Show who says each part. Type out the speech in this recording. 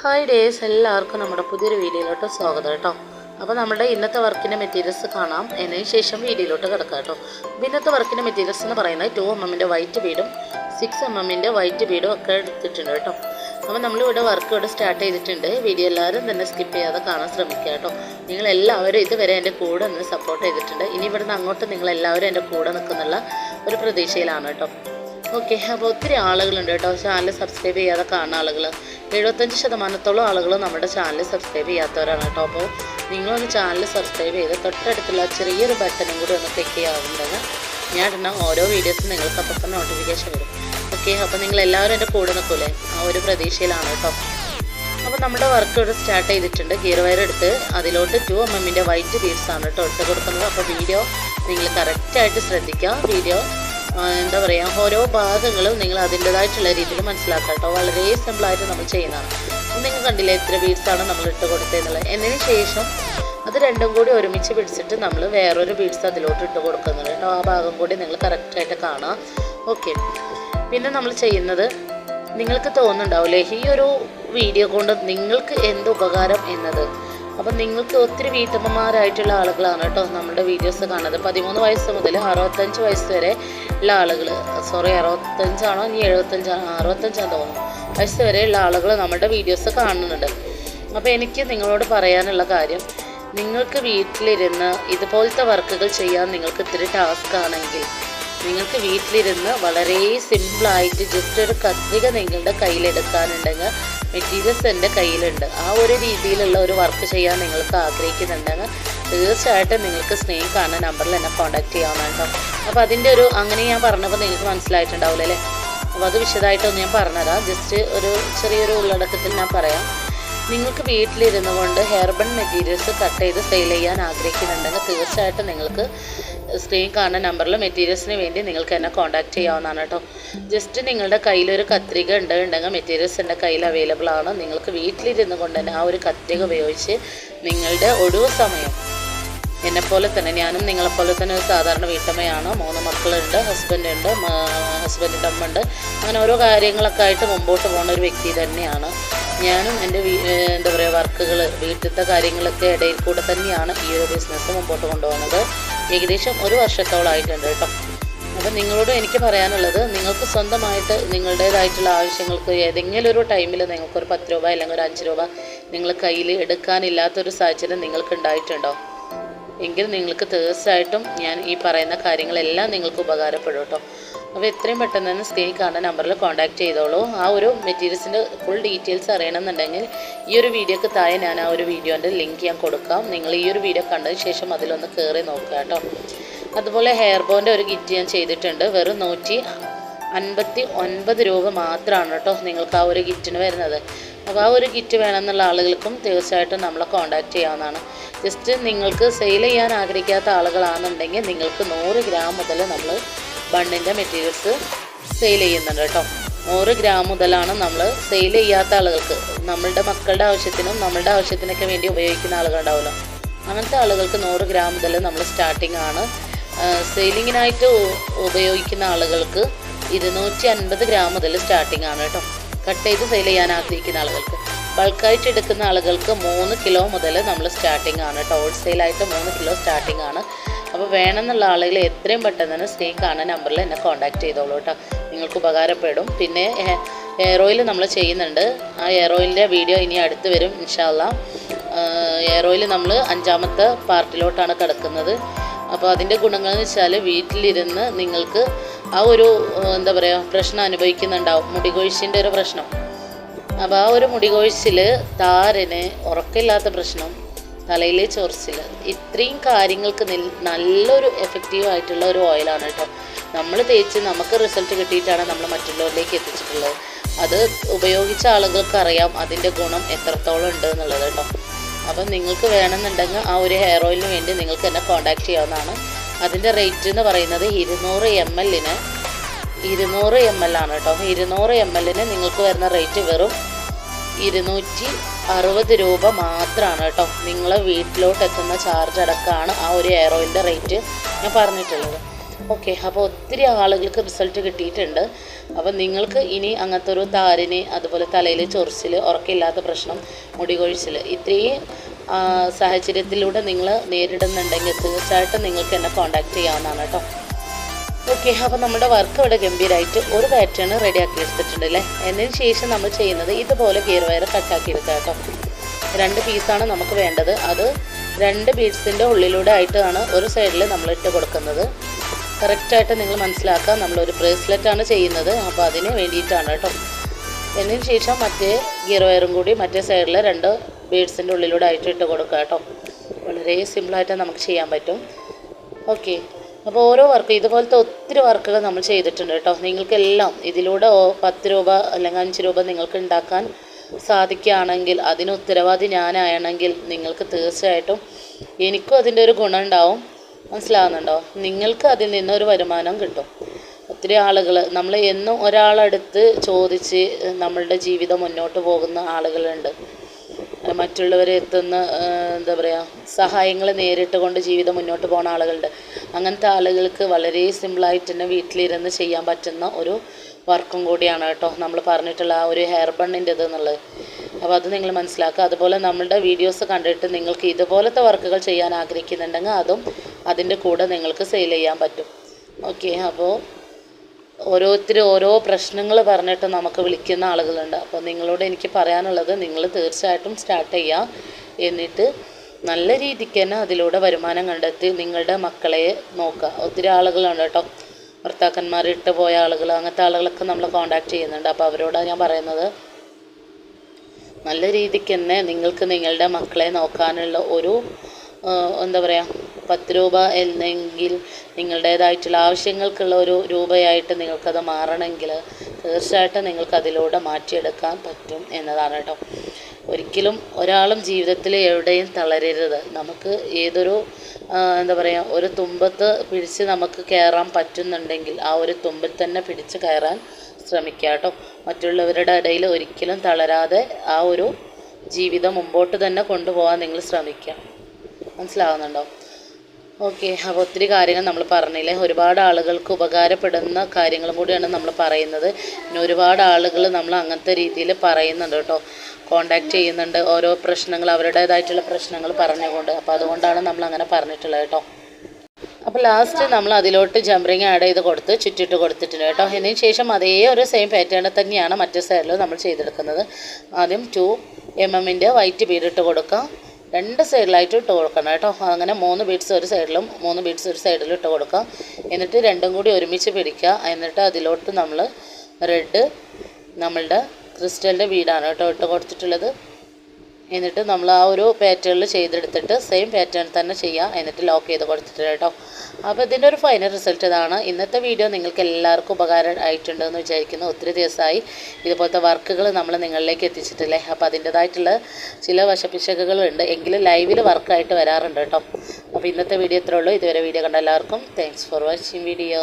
Speaker 1: Hi days എല്ലാവർക്കും നമ്മുടെ പുതിയൊരു വീഡിയോയിലോട്ട് സ്വാഗതം കേട്ടോ. അപ്പോൾ നമ്മുടെ ഇന്നത്തെ വർക്കിന്റെ മെറ്റീരിയൽസ് കാണാം. അതിന് ശേഷം വീഡിയോയിലോട്ട് കിടക്കാം കേട്ടോ. ഇന്നത്തെ വർക്കിന്റെ മെറ്റീരിയൽസ് എന്ന് പറയുന്നത് ടു എം എമ്മിന്റെ വൈറ്റ് ബീഡും സിക്സ് എം എമ്മിന്റെ വൈറ്റ് ബീഡും ഒക്കെ എടുത്തിട്ടുണ്ട് കേട്ടോ. അപ്പോൾ നമ്മളിവിടെ വർക്ക് ഇവിടെ സ്റ്റാർട്ട് ചെയ്തിട്ടുണ്ട്. വീഡിയോ എല്ലാവരും തന്നെ സ്കിപ്പ് ചെയ്യാതെ കാണാൻ ശ്രമിക്കുക കേട്ടോ. നിങ്ങളെല്ലാവരും ഇതുവരെ എന്റെ കൂടെ നിന്ന് സപ്പോർട്ട് ചെയ്തിട്ടുണ്ട്. ഇനി ഇവിടുന്ന് അങ്ങോട്ട് നിങ്ങളെല്ലാവരും എന്റെ കൂടെ നിൽക്കുന്നുള്ള ഒരു പ്രതീക്ഷയിലാണ് കേട്ടോ. ഓക്കെ അപ്പോൾ ഒത്തിരി ആളുകളുണ്ട് കേട്ടോ. ചാനൽ സബ്സ്ക്രൈബ് ചെയ്യാതെ കാണുന്ന ആളുകൾ എഴുപത്തഞ്ച് ശതമാനത്തോളം ആളുകൾ നമ്മുടെ ചാനൽ സബ്സ്ക്രൈബ് ചെയ്യാത്തവരാണ് കേട്ടോ. അപ്പോൾ നിങ്ങളൊന്ന് ചാനൽ സബ്സ്ക്രൈബ് ചെയ്ത് തൊട്ടടുത്തുള്ള ചെറിയൊരു ബട്ടനും കൂടി ഒന്ന് ക്ലിക്ക് ചെയ്യാവുന്നതാണ്. ഞാൻ ഇടുന്ന ഓരോ വീഡിയോസും നിങ്ങൾക്ക് അപ്പം തന്നെ നോട്ടിഫിക്കേഷൻ വരും. ഓക്കെ അപ്പോൾ നിങ്ങൾ എല്ലാവരും എന്റെ കൂടെ നിൽക്കൂലേ? ആ ഒരു പ്രതീക്ഷയിലാണ് കേട്ടോ. അപ്പോൾ നമ്മുടെ വർക്ക് ഇവിടെ സ്റ്റാർട്ട് ചെയ്തിട്ടുണ്ട്. ഗിയർ വയർ എടുത്ത് അതിലോട്ട് ടു എം എമ്മിന്റെ വൈറ്റ് ബീഡ്സാണ് കേട്ടോ ഇട്ട് കൊടുക്കുന്നത്. അപ്പോൾ വീഡിയോ നിങ്ങൾ കറക്റ്റായിട്ട് ശ്രദ്ധിക്കുക. വീഡിയോ എന്താ പറയുക ഓരോ ഭാഗങ്ങളും നിങ്ങൾ അതിന്റെതായിട്ടുള്ള രീതിയിൽ മനസ്സിലാക്കുക കേട്ടോ. വളരെ സിമ്പിളായിട്ട് നമ്മൾ ചെയ്യുന്നതാണ്. നിങ്ങൾ കണ്ടില്ലേ എത്ര ബീഡ്സാണ് നമ്മൾ ഇട്ട് കൊടുത്തതെന്നുള്ളത് എന്നതിന് ശേഷം അത് രണ്ടും കൂടി ഒരുമിച്ച് പിടിച്ചിട്ട് നമ്മൾ വേറൊരു ബീഡ്സ് അതിലോട്ട് ഇട്ട് കൊടുക്കുന്നുണ്ട് കേട്ടോ. ആ ഭാഗം കൂടി നിങ്ങൾ കറക്റ്റായിട്ട് കാണുക. ഓക്കെ പിന്നെ നമ്മൾ ചെയ്യുന്നത് നിങ്ങൾക്ക് തോന്നുന്നുണ്ടാവില്ലേ ഈ ഒരു വീഡിയോ കൊണ്ട് നിങ്ങൾക്ക് എന്ത് ഉപകാരം എന്നത്? അപ്പം നിങ്ങൾക്ക് ഒത്തിരി വീട്ടമ്മമാരായിട്ടുള്ള ആളുകളാണ് കേട്ടോ നമ്മുടെ വീഡിയോസ് കാണുന്നത്. പതിമൂന്ന് വയസ്സ് മുതൽ അറുപത്തഞ്ച് വയസ്സ് വരെ ഉള്ള ആളുകൾ സോറി അറുപത്തഞ്ചാണോ? ഇനി എഴുപത്തഞ്ചാണോ അറുപത്തഞ്ചാണെന്ന് തോന്നുന്നു. വയസ്സ് വരെ വരെയുള്ള ആളുകൾ നമ്മുടെ വീഡിയോസ് കാണുന്നുണ്ട്. അപ്പോൾ എനിക്ക് നിങ്ങളോട് പറയാനുള്ള കാര്യം നിങ്ങൾക്ക് വീട്ടിലിരുന്ന് ഇതുപോലത്തെ വർക്കുകൾ ചെയ്യാൻ നിങ്ങൾക്ക് ഇത്തിരി ടാസ്ക് ആണെങ്കിൽ നിങ്ങൾക്ക് വീട്ടിലിരുന്ന് വളരെ സിമ്പിളായിട്ട് ജസ്റ്റ് ഒരു കത്രിക നിങ്ങളുടെ കയ്യിലെടുക്കാനുണ്ടെങ്കിൽ മെറ്റീരിയൽസ് എന്റെ കയ്യിലുണ്ട്. ആ ഒരു രീതിയിലുള്ള ഒരു വർക്ക് ചെയ്യാൻ നിങ്ങൾക്ക് ആഗ്രഹിക്കുന്നുണ്ടെങ്കിൽ തീർച്ചയായിട്ടും നിങ്ങൾക്ക് സ്നേഹിക്കാണ് കാണുന്ന നമ്പറിൽ എന്നെ കോൺടാക്ട് ചെയ്യാവുന്നതാണ് കേട്ടോ. അപ്പോൾ അതിന്റെ ഒരു അങ്ങനെ ഞാൻ പറഞ്ഞപ്പോൾ നിങ്ങൾക്ക് മനസ്സിലായിട്ടുണ്ടാവില്ല അല്ലേ? അപ്പോൾ അത് വിശദമായിട്ടൊന്ന് ഞാൻ പറഞ്ഞുതരാം ജസ്റ്റ് ഒരു ചെറിയൊരു ഉള്ളടക്കത്തിൽ ഞാൻ പറയാം. നിങ്ങൾക്ക് വീട്ടിലിരുന്നു കൊണ്ട് ഹെർബൺ മെറ്റീരിയൽസ് കട്ട് ചെയ്ത് സെയിൽ ചെയ്യാൻ ആഗ്രഹിക്കുന്നുണ്ടെങ്കിൽ തീർച്ചയായിട്ടും നിങ്ങൾക്ക് സ്ക്രീൻ കാണുന്ന നമ്പറിൽ മെറ്റീരിയൽസിന് വേണ്ടി നിങ്ങൾക്ക് എന്നെ കോൺടാക്ട് ചെയ്യാവുന്നതാണ് കേട്ടോ. ജസ്റ്റ് നിങ്ങളുടെ കയ്യിലൊരു കത്രിക ഉണ്ടെങ്കിൽ മെറ്റീരിയൽസ് എന്റെ കയ്യിൽ അവൈലബിൾ ആണ്. നിങ്ങൾക്ക് വീട്ടിലിരുന്നു കൊണ്ട് തന്നെ ആ ഒരു കത്രിക ഉപയോഗിച്ച് നിങ്ങളുടെ ഒഴിവ് സമയം എന്നെപ്പോലെ തന്നെ ഞാനും നിങ്ങളെപ്പോലെ തന്നെ ഒരു സാധാരണ വീട്ടമ്മയാണ്. മൂന്ന് മക്കളുണ്ട് ഹസ്ബൻഡുണ്ട് ഹസ്ബൻഡിന്റെ അമ്മ ഉണ്ട് അങ്ങനെ ഓരോ കാര്യങ്ങളൊക്കെ ആയിട്ട് മുമ്പോട്ട് പോകുന്ന ഒരു വ്യക്തി തന്നെയാണ് ഞാനും. എന്റെ എന്താ പറയുക വർക്കുകൾ വീട്ടിലത്തെ കാര്യങ്ങളൊക്കെ ഇടയിൽ കൂടെ തന്നെയാണ് ഈ ഒരു ബിസിനസ് മുമ്പോട്ട് കൊണ്ടുപോകുന്നത്. ഏകദേശം ഒരു വർഷത്തോളമായിട്ടുണ്ട് കേട്ടോ. അപ്പം നിങ്ങളോട് എനിക്ക് പറയാനുള്ളത് നിങ്ങൾക്ക് സ്വന്തമായിട്ട് നിങ്ങളുടേതായിട്ടുള്ള ആവശ്യങ്ങൾക്ക് ഏതെങ്കിലും ഒരു ടൈമിൽ നിങ്ങൾക്കൊരു പത്ത് രൂപ അല്ലെങ്കിൽ ഒരു അഞ്ച് രൂപ നിങ്ങൾ കയ്യിൽ എടുക്കാനില്ലാത്തൊരു സാഹചര്യം നിങ്ങൾക്ക് ഉണ്ടായിട്ടുണ്ടോ എങ്കിൽ നിങ്ങൾക്ക് തീർച്ചയായിട്ടും ഞാൻ ഈ പറയുന്ന കാര്യങ്ങളെല്ലാം നിങ്ങൾക്ക് ഉപകാരപ്പെടും കേട്ടോ. അപ്പോൾ എത്രയും പെട്ടെന്ന് തന്നെ സ്ക്രീൻ കാണുന്ന നമ്പറിൽ കോൺടാക്ട് ചെയ്തോളൂ. ആ ഒരു മെറ്റീരിയൽസിന്റെ ഫുൾ ഡീറ്റെയിൽസ് അറിയണമെന്നുണ്ടെങ്കിൽ ഈ ഒരു വീഡിയോക്ക് താഴെ ഞാൻ ആ ഒരു വീഡിയോന്റെ ലിങ്ക് ഞാൻ കൊടുക്കാം. നിങ്ങൾ ഈ ഒരു വീഡിയോ കണ്ടതിന് ശേഷം അതിലൊന്ന് കയറി നോക്കുക കേട്ടോ. അതുപോലെ ഹെയർ ബോന്റെ ഒരു കിറ്റ് ഞാൻ ചെയ്തിട്ടുണ്ട്. വെറും നൂറ്റി അൻപത്തി ഒൻപത് രൂപ മാത്രമാണ് കേട്ടോ നിങ്ങൾക്ക് ആ ഒരു കിറ്റിന് വരുന്നത്. അപ്പോൾ ആ ഒരു കിറ്റ് വേണമെന്നുള്ള ആളുകൾക്കും തീർച്ചയായിട്ടും നമ്മളെ കോൺടാക്റ്റ് ചെയ്യാവുന്നതാണ്. ജസ്റ്റ് നിങ്ങൾക്ക് സെയിൽ ചെയ്യാൻ ആഗ്രഹിക്കാത്ത ആളുകളാണെന്നുണ്ടെങ്കിൽ നിങ്ങൾക്ക് നൂറ് ഗ്രാം മുതൽ നമ്മൾ ബണ്ണിന്റെ മെറ്റീരിയൽസ് സെയിൽ ചെയ്യുന്നുണ്ട് കേട്ടോ. നൂറ് ഗ്രാം മുതലാണ് നമ്മൾ സെയിൽ ചെയ്യാത്ത ആളുകൾക്ക് നമ്മളുടെ മക്കളുടെ ആവശ്യത്തിനും നമ്മളുടെ ആവശ്യത്തിനൊക്കെ വേണ്ടി ഉപയോഗിക്കുന്ന ആളുകളുണ്ടാവുമല്ലോ. അങ്ങനത്തെ ആളുകൾക്ക് നൂറ് ഗ്രാം മുതൽ നമ്മൾ സ്റ്റാർട്ടിംഗ് ആണ്. സെയിലിങ്ങിനായിട്ട് ഉപയോഗിക്കുന്ന ആളുകൾക്ക് ഇരുന്നൂറ്റി അൻപത് ഗ്രാം മുതൽ സ്റ്റാർട്ടിംഗ് ആണ് കേട്ടോ. കട്ട് ചെയ്ത് സെയിൽ ചെയ്യാൻ ആഗ്രഹിക്കുന്ന ആളുകൾക്ക്. ബൾക്കായിട്ട് എടുക്കുന്ന ആളുകൾക്ക് മൂന്ന് കിലോ മുതൽ നമ്മൾ സ്റ്റാർട്ടിംഗ് ആണ് കേട്ടോ ഹോൾസെയിലായിട്ട് മൂന്ന് കിലോ സ്റ്റാർട്ടിംഗ് ആണ്. അപ്പോൾ വേണമെന്നുള്ള ആളുകൾ എത്രയും പെട്ടെന്ന് തന്നെ സ്ക്രീൻ കാണുന്ന നമ്പറിൽ എന്നെ കോൺടാക്ട് ചെയ്തോളൂ കേട്ടോ നിങ്ങൾക്ക് ഉപകാരപ്പെടും. പിന്നെ എയർ ഓയിൽ നമ്മൾ ചെയ്യുന്നുണ്ട്. ആ എയർ ഓയിലിന്റെ വീഡിയോ ഇനി അടുത്ത് വരും ഇൻഷാല്ല എയർ ഓയിൽ നമ്മൾ അഞ്ചാമത്തെ പാർട്ടിലോട്ടാണ് കിടക്കുന്നത്. അപ്പോൾ അതിന്റെ ഗുണങ്ങൾ എന്ന് വെച്ചാൽ വീട്ടിലിരുന്ന് നിങ്ങൾക്ക് ആ ഒരു എന്താ പറയുക പ്രശ്നം അനുഭവിക്കുന്നുണ്ടാവും. മുടികൊഴിച്ചിന്റെ ഒരു പ്രശ്നം. അപ്പോൾ ആ ഒരു മുടികൊഴിച്ചിൽ താരന് ഉറക്കമില്ലാത്ത പ്രശ്നം തലയിലെ ചൊറിച്ചിൽ ഇത്രയും കാര്യങ്ങൾക്ക് നല്ലൊരു എഫക്റ്റീവ് ആയിട്ടുള്ള ഒരു ഓയിലാണ് കേട്ടോ. നമ്മൾ തേച്ച് നമുക്ക് റിസൾട്ട് കിട്ടിയിട്ടാണ് നമ്മൾ മറ്റുള്ളവരിലേക്ക് എത്തിച്ചിട്ടുള്ളത്. അത് ഉപയോഗിച്ച ആളുകൾക്ക് അറിയാം അതിന്റെ ഗുണം എത്രത്തോളം ഉണ്ട് എന്നുള്ളത് കേട്ടോ. അപ്പം നിങ്ങൾക്ക് വേണമെന്നുണ്ടെങ്കിൽ ആ ഒരു ഹെയർ ഓയിലിന് വേണ്ടി നിങ്ങൾക്ക് എന്നെ കോൺടാക്ട് ചെയ്യാവുന്നതാണ്. അതിന്റെ റേറ്റ് എന്ന് പറയുന്നത് ഇരുന്നൂറ് എം എല്ലിന് ഇരുന്നൂറ് എം എൽ ആണ് കേട്ടോ. ഇരുന്നൂറ് എം എല്ലിന് നിങ്ങൾക്ക് വരുന്ന റേറ്റ് വെറും ഇരുന്നൂറ്റി അറുപത് രൂപ മാത്രമാണ് കേട്ടോ. നിങ്ങളെ വീട്ടിലോട്ട് എത്തുന്ന ചാർജ് അടക്കമാണ് ആ ഒരു എയർ ഓയിലിന്റെ റേറ്റ് ഞാൻ പറഞ്ഞിട്ടുള്ളത്. ഓക്കെ അപ്പോൾ ഒത്തിരി ആളുകൾക്ക് റിസൾട്ട് കിട്ടിയിട്ടുണ്ട്. അപ്പോൾ നിങ്ങൾക്ക് ഇനി അങ്ങനത്തെ ഒരു താരന് അതുപോലെ തലയിൽ ചൊറിച്ചിൽ ഉറക്കമില്ലാത്ത പ്രശ്നം മുടി കൊഴിച്ചിൽ ഇത്രയും സാഹചര്യത്തിലൂടെ നിങ്ങൾ നേരിടുന്നുണ്ടെങ്കിൽ തീർച്ചയായിട്ടും നിങ്ങൾക്ക് എന്നെ കോൺടാക്റ്റ് ചെയ്യാവുന്നതാണ് കേട്ടോ. ഓക്കെ അപ്പോൾ നമ്മുടെ വർക്ക് ഇവിടെ ഗംഭീരമായിട്ട് ഒരു പാറ്റേൺ റെഡിയാക്കി എടുത്തിട്ടുണ്ട് അല്ലേ? എന്നതിന് ശേഷം നമ്മൾ ചെയ്യുന്നത് ഇതുപോലെ ഗിയർ വയർ കട്ടാക്കി എടുക്കുക കേട്ടോ. രണ്ട് പീസാണ് നമുക്ക് വേണ്ടത്. അത് രണ്ട് ബീഡ്സിന്റെ ഉള്ളിലൂടെ ആയിട്ടാണ് ഒരു സൈഡിൽ നമ്മൾ ഇട്ട് കൊടുക്കുന്നത്. കറക്റ്റായിട്ട് നിങ്ങൾ മനസ്സിലാക്കുക നമ്മളൊരു ബ്രേസ്ലെറ്റ് ആണ് ചെയ്യുന്നത്. അപ്പോൾ അതിന് വേണ്ടിയിട്ടാണ് കേട്ടോ. എന്നതിന് ശേഷം മറ്റേ ഗിയർ വയറും കൂടി മറ്റേ സൈഡിൽ രണ്ട് ബീഡ്സിന്റെ ഉള്ളിലൂടെ ആയിട്ട് ഇട്ട് കൊടുക്കുക കേട്ടോ. വളരെ സിമ്പിളായിട്ട് നമുക്ക് ചെയ്യാൻ പറ്റും. ഓക്കെ അപ്പോൾ ഓരോ വർക്ക് ഇതുപോലത്തെ ഒത്തിരി വർക്കുകൾ നമ്മൾ ചെയ്തിട്ടുണ്ട് കേട്ടോ. നിങ്ങൾക്കെല്ലാം ഇതിലൂടെ പത്ത് രൂപ അല്ലെങ്കിൽ അഞ്ച് രൂപ നിങ്ങൾക്ക് ഉണ്ടാക്കാൻ സാധിക്കുകയാണെങ്കിൽ അതിന് ഉത്തരവാദി ഞാനാണെങ്കിൽ നിങ്ങൾക്ക് തീർച്ചയായിട്ടും എനിക്കും അതിന്റെ ഒരു ഗുണം ഉണ്ടാവും. മനസ്സിലാവുന്നുണ്ടോ? നിങ്ങൾക്ക് അതിൽ നിന്നൊരു വരുമാനം കിട്ടും. ഒത്തിരി ആളുകൾ നമ്മൾ എന്നും ഒരാളടുത്ത് ചോദിച്ച് നമ്മളുടെ ജീവിതം മുന്നോട്ട് പോകുന്ന ആളുകളുണ്ട്. മറ്റുള്ളവരെ എത്തുന്ന എന്താ പറയുക സഹായങ്ങൾ നേരിട്ട് കൊണ്ട് ജീവിതം മുന്നോട്ട് പോകുന്ന ആളുകളുണ്ട്. അങ്ങനത്തെ ആളുകൾക്ക് വളരെ സിമ്പിളായിട്ട് തന്നെ വീട്ടിലിരുന്ന് ചെയ്യാൻ പറ്റുന്ന ഒരു വർക്കും കൂടിയാണ് കേട്ടോ നമ്മൾ പറഞ്ഞിട്ടുള്ള ആ ഒരു ഹെയർ ബണ്ണിന്റെത് എന്നുള്ളത്. അപ്പോൾ അത് നിങ്ങൾ മനസ്സിലാക്കുക. അതുപോലെ നമ്മളുടെ വീഡിയോസ് കണ്ടിട്ട് നിങ്ങൾക്ക് ഇതുപോലത്തെ വർക്കുകൾ ചെയ്യാൻ ആഗ്രഹിക്കുന്നുണ്ടെങ്കിൽ അതും അതിന്റെ കൂടെ നിങ്ങൾക്ക് സെയിൽ ചെയ്യാൻ പറ്റും. ഓക്കെ അപ്പോൾ ഓരോരുത്തർ ഓരോ പ്രശ്നങ്ങൾ പറഞ്ഞിട്ട് നമുക്ക് വിളിക്കുന്ന ആളുകളുണ്ട്. അപ്പോൾ നിങ്ങളോട് എനിക്ക് പറയാനുള്ളത് നിങ്ങൾ തീർച്ചയായിട്ടും സ്റ്റാർട്ട് ചെയ്യുക എന്നിട്ട് നല്ല രീതിക്ക് തന്നെ അതിലൂടെ വരുമാനം കണ്ടെത്തി നിങ്ങളുടെ മക്കളെ നോക്കുക. ഒത്തിരി ആളുകളുണ്ട് കേട്ടോ. ഭർത്താക്കന്മാർ ഇട്ട് പോയ ആളുകൾ അങ്ങനത്തെ ആളുകളൊക്കെ നമ്മൾ കോണ്ടാക്ട് ചെയ്യുന്നുണ്ട്. അപ്പോൾ അവരോടാണ് ഞാൻ പറയുന്നത്. നല്ല രീതിക്ക് തന്നെ നിങ്ങൾക്ക് നിങ്ങളുടെ മക്കളെ നോക്കാനുള്ള ഒരു എന്താ പറയുക പത്ത് രൂപ എന്നെങ്കിൽ നിങ്ങളുടേതായിട്ടുള്ള ആവശ്യങ്ങൾക്കുള്ള ഒരു രൂപയായിട്ട് നിങ്ങൾക്കത് മാറണമെങ്കിൽ തീർച്ചയായിട്ടും നിങ്ങൾക്കതിലൂടെ മാറ്റിയെടുക്കാൻ പറ്റും എന്നതാണ് കേട്ടോ. ഒരിക്കലും ഒരാളും ജീവിതത്തിൽ എവിടെയും തളരരുത്. നമുക്ക് ഏതൊരു എന്താ പറയുക ഒരു തുമ്പത്ത് പിടിച്ച് നമുക്ക് കയറാൻ പറ്റുന്നുണ്ടെങ്കിൽ ആ ഒരു തുമ്പിൽ തന്നെ പിടിച്ച് കയറാൻ ശ്രമിക്കുക കേട്ടോ. മറ്റുള്ളവരുടെ ഇടയിൽ ഒരിക്കലും തളരാതെ ആ ഒരു ജീവിതം മുമ്പോട്ട് തന്നെ കൊണ്ടുപോകാൻ നിങ്ങൾ ശ്രമിക്കുക. മനസ്സിലാവുന്നുണ്ടോ? ഓക്കെ അപ്പോൾ ഒത്തിരി കാര്യങ്ങൾ നമ്മൾ പറഞ്ഞില്ലേ? ഒരുപാട് ആളുകൾക്ക് ഉപകാരപ്പെടുന്ന കാര്യങ്ങളും കൂടിയാണ് നമ്മൾ പറയുന്നത്. പിന്നെ ഒരുപാട് ആളുകൾ നമ്മൾ അങ്ങനത്തെ രീതിയിൽ പറയുന്നുണ്ട് കേട്ടോ. കോണ്ടാക്ട് ചെയ്യുന്നുണ്ട്. ഓരോ പ്രശ്നങ്ങൾ അവരുടേതായിട്ടുള്ള പ്രശ്നങ്ങൾ പറഞ്ഞുകൊണ്ട്. അപ്പോൾ അതുകൊണ്ടാണ് നമ്മൾ അങ്ങനെ പറഞ്ഞിട്ടുള്ളത് കേട്ടോ. അപ്പോൾ ലാസ്റ്റ് നമ്മൾ അതിലോട്ട് ജംറിങ് ആഡ് ചെയ്ത് കൊടുത്ത് ചുറ്റിട്ട് കൊടുത്തിട്ടുണ്ട് കേട്ടോ. അതിന് ശേഷം അതേ ഒരു സെയിം പാറ്റേൺ തന്നെയാണ് മറ്റേ സൈഡിൽ നമ്മൾ ചെയ്തെടുക്കുന്നത്. ആദ്യം ടു എം എമ്മിന്റെ വൈറ്റ് പീരിട്ട് ഇട്ട് കൊടുക്കാം രണ്ട് സൈഡിലായിട്ട് ഇട്ട് കൊടുക്കണം കേട്ടോ. അങ്ങനെ മൂന്ന് ബീഡ്സ് ഒരു സൈഡിലും മൂന്ന് ബീഡ്സ് ഒരു സൈഡിലും ഇട്ട് കൊടുക്കാം. എന്നിട്ട് രണ്ടും കൂടി ഒരുമിച്ച് പിടിക്കുക. എന്നിട്ട് അതിലോട്ട് നമ്മൾ റെഡ് നമ്മളുടെ ക്രിസ്റ്റലിന്റെ ബീഡാണ് കേട്ടോ ഇട്ട് കൊടുത്തിട്ടുള്ളത്. എന്നിട്ട് നമ്മൾ ആ ഒരു പാറ്റേണിൽ ചെയ്തെടുത്തിട്ട് സെയിം പാറ്റേൺ തന്നെ ചെയ്യാം. എന്നിട്ട് ലോക്ക് ചെയ്ത് കൊടുത്തിട്ട് കേട്ടോ. അപ്പോൾ ഇതിന്റെ ഒരു ഫൈനൽ റിസൾട്ട് ഇതാണ്. ഇന്നത്തെ വീഡിയോ നിങ്ങൾക്ക് എല്ലാവർക്കും ഉപകാരം ആയിട്ടുണ്ടെന്ന് വിചാരിക്കുന്നു. ഒത്തിരി ദിവസമായി ഇതുപോലത്തെ വർക്കുകൾ നമ്മൾ നിങ്ങളിലേക്ക് എത്തിച്ചിട്ടില്ലേ? അപ്പോൾ അതിന്റെതായിട്ടുള്ള ചില വശപ്പിശകുകളുണ്ട് എങ്കിലും ലൈവിൽ വർക്കായിട്ട് വരാറുണ്ട് കേട്ടോ. അപ്പോൾ ഇന്നത്തെ വീഡിയോ ഇത്രേ ഉള്ളൂ. ഇതുവരെ വീഡിയോ കണ്ട എല്ലാവർക്കും താങ്ക്സ് ഫോർ വാച്ചിങ് വീഡിയോ